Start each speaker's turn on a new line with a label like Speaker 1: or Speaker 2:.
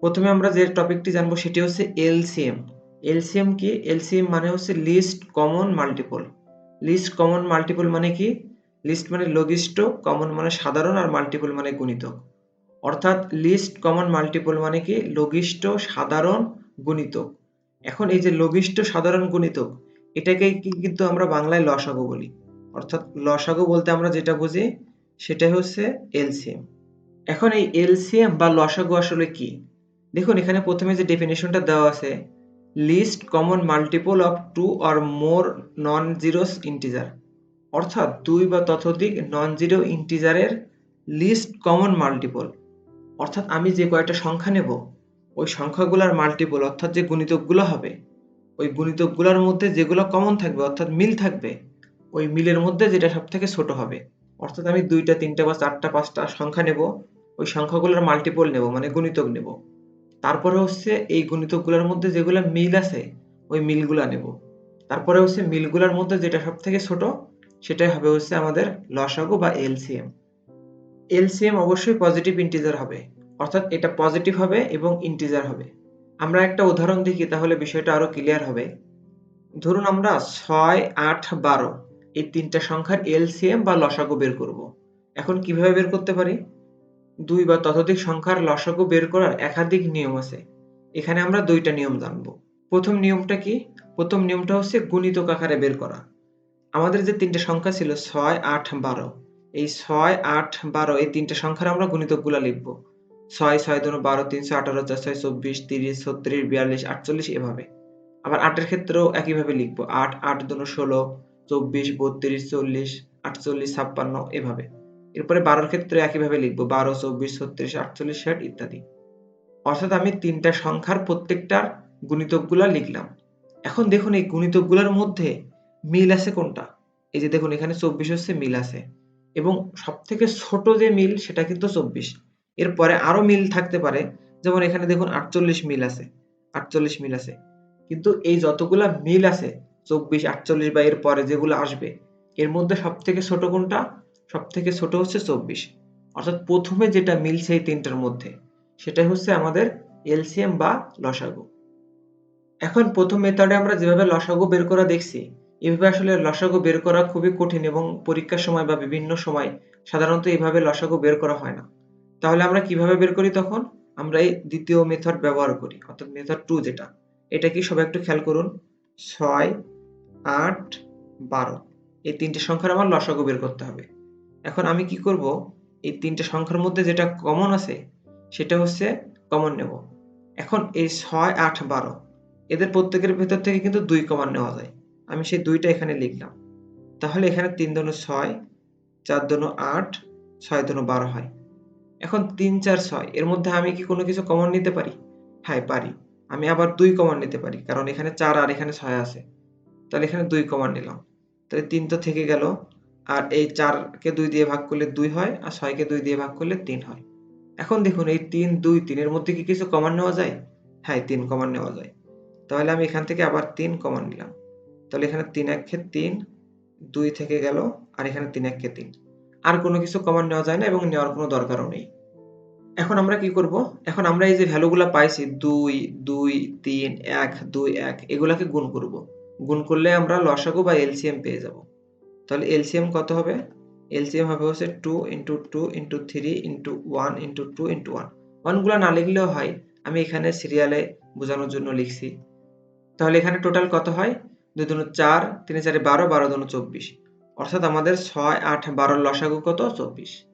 Speaker 1: প্রথমে আমরা যে টপিকটি জানব সেটি হচ্ছে এলসিএম। এলসিএম কি? এলসিএম মানে হচ্ছে least common multiple least common multiple মানে কি? লিস্ট মানে লঘিষ্ঠ কমন মানে সাধারণ আর মাল্টিপল মানে গুণিতক অর্থাৎ লিস্ট কমন মাল্টিপল মানে কি? লঘিষ্ঠ, সাধারণ গুণিতক এখন এই যে লঘিষ্ঠ, সাধারণ গুণিতক এটাকে কিন্তু আমরা বাংলায় লসাগু বলি। অর্থাৎ লসাগু বলতে আমরা যেটা বুঝি সেটাই হচ্ছে এলসিএম। এখন এই এলসিএম বা লসাগু আসলে কি? দেখুন, এখানে প্রথমে যে ডেফিনেশনটা দেওয়া আছে least common multiple of two or more non zeros integer অর্থাৎ দুই বা ততোধিক নন জিরো ইন্টিজারের লিস্ট কমন মাল্টিপল অর্থাৎ আমি যে কয়টা সংখ্যা নেব, ওই সংখ্যাগুলোর মাল্টিপল অর্থাৎ যে গুণিতকগুলো হবে, ওই গুণিতকগুলোর মধ্যে যেগুলো কমন থাকবে, অর্থাৎ মিল থাকবে, ওই মিলের মধ্যে যেটা সব থেকে ছোট হবে। অর্থাৎ আমি দুইটা, তিনটা বা চারটা, পাঁচটা সংখ্যা নেব, ওই সংখ্যাগুলোর মাল্টিপল নেব মানে গুণিতক নেব। তারপরে হচ্ছে এই গুণিতকগুলোর মধ্যে যেগুলো মিল আছে, ওই মিলগুলা নেব। তারপরে হচ্ছে মিলগুলোর মধ্যে যেটা সব থেকে ছোট, সেটাই হবে হচ্ছে আমাদের লসাগু বা এলসিএম। এলসিএম অবশ্যই পজিটিভ ইন্টিজার হবে, অর্থাৎ এটা পজিটিভ হবে এবং ইন্টিজার হবে। আমরা একটা উদাহরণ দেখি, তাহলে বিষয়টা আরও ক্লিয়ার হবে। ধরুন আমরা ছয়, আট, বারো এই তিনটা সংখ্যার এলসিএম বা লসাগু বের করব। এখন কীভাবে বের করতে পারি? দুই বা ততোধিক সংখ্যার লসাগু বের করার একাধিক নিয়ম আছে। এখানে আমরা দুইটা নিয়ম জানব। প্রথম নিয়মটা কি? প্রথম নিয়মটা হচ্ছে গুণিতক আকারে বের করা। আমাদের যে তিনটে সংখ্যা ছিল ছয়, আট, বারো, এই ছয়, আট, বারো এই তিনটে সংখ্যার আমরা গুণিতকগুলো লিখব। ছয় ছয় দুনো বারো তিনশো আঠারো, চার ছয়, চব্বিশ, তিরিশ, ছত্রিশ, বিয়াল্লিশ, আটচল্লিশ এভাবে। আবার আটের ক্ষেত্রেও একইভাবে লিখব। আট আট দুনো ষোলো, চব্বিশ, বত্রিশ, চল্লিশ, আটচল্লিশ, ছাপ্পান্ন এভাবে। এরপরে বারোর ক্ষেত্রে একইভাবে লিখব, বারো, চব্বিশ, ছত্রিশ, আটচল্লিশ, ষাট ইত্যাদি। অর্থাৎ আমি তিনটা সংখ্যার প্রত্যেকটার গুণিতকগুলা লিখলাম। এখন দেখুন এই গুণিতকগুলোর মধ্যে মিল আছে কোনটা? এই যে দেখুন এখানে চব্বিশ হচ্ছে মিল আছে এবং সব থেকে ছোট যে মিল সেটা কিন্তু চব্বিশ। এরপরে আরও মিল থাকতে পারে, যেমন এখানে দেখুন আটচল্লিশ মিল আছে, আটচল্লিশ মিল আছে। কিন্তু এই যতগুলা মিল আছে, চব্বিশ, আটচল্লিশ বা এর পরে যেগুলো আসবে, এর মধ্যে সব থেকে ছোট কোনটা? সব থেকে ছোট হচ্ছে চব্বিশ। অর্থাৎ প্রথমে যেটা মিলছে এই তিনটার মধ্যে, সেটাই হচ্ছে আমাদের এলসিএম বা লসাগু। এখন প্রথম মেথডে আমরা যেভাবে লসাগু বের করা দেখছি, এভাবে আসলে লসাগু বের করা খুবই কঠিন এবং পরীক্ষার সময় বা বিভিন্ন সময় সাধারণত এভাবে লসাগু বের করা হয় না। তাহলে আমরা কীভাবে বের করি তখন? আমরা এই দ্বিতীয় মেথড ব্যবহার করি, অর্থাৎ মেথড টু যেটা। এটা কি সবাই একটু খেয়াল করুন। ছয়, আট, বারো। এই তিনটে সংখ্যার আমার লসাগু বের করতে হবে। এখন আমি কি করব? এই তিনটে সংখ্যার মধ্যে যেটা কমন আছে, সেটা হচ্ছে কমন নেব। এখন এই ছয়, আট, বারো, এদের প্রত্যেকের ভেতর থেকে কিন্তু দুই কমন নেওয়া যায়। আমি সেই দুইটা এখানে লিখলাম। তাহলে এখানে তিন দনু ছয়, চার দনু আট, ছয় দনু বারো হয়। এখন তিন, চার, ছয়, এর মধ্যে আমি কি কোনো কিছু কমন নিতে পারি? হ্যাঁ পারি। আমি আবার দুই কমন নিতে পারি, কারণ এখানে চার আর এখানে ছয় আছে। তাহলে এখানে দুই কমন নিলাম। তাহলে তিন তো থেকে গেল আর এই চারকে দুই দিয়ে ভাগ করলে দুই হয় আর ছয়কে দুই দিয়ে ভাগ করলে তিন হয়। এখন দেখুন, এই তিন, দুই, তিনের মধ্যে কি কিছু কমান নেওয়া যায়? হ্যাঁ তিন কমান নেওয়া যায়। তাহলে আমি এখান থেকে আবার তিন কমান নিলাম। তাহলে এখানে তিন একে তিন, দুই থেকে গেল আর এখানে তিন একে তিন। আর কোনো কিছু কমান নেওয়া যায় না এবং নেওয়ার কোনো দরকারও নেই। এখন আমরা কি করব? এখন আমরা এই যে ভ্যালুগুলো পাইছি, দুই দুই, তিন, এক, দুই, এক, এগুলাকে গুণ করব। গুণ করলে আমরা লসাগু বা এলসিএম পেয়ে যাব। তাহলে এলসিএম কত হবে? এলসিএম হবে হচ্ছে two into two into three into one into two into one ওয়ানগুলো না লিখলেও হয়। আমি এখানে সিরিয়ালে বোঝানোর জন্য লিখছি। তাহলে এখানে টোটাল কত হয়? দুই দুনো চার, তিন চারে বারো বারো দুনো চব্বিশ। অর্থাৎ আমাদের ছয়, আট, বারোর লসাগু কত? চব্বিশ।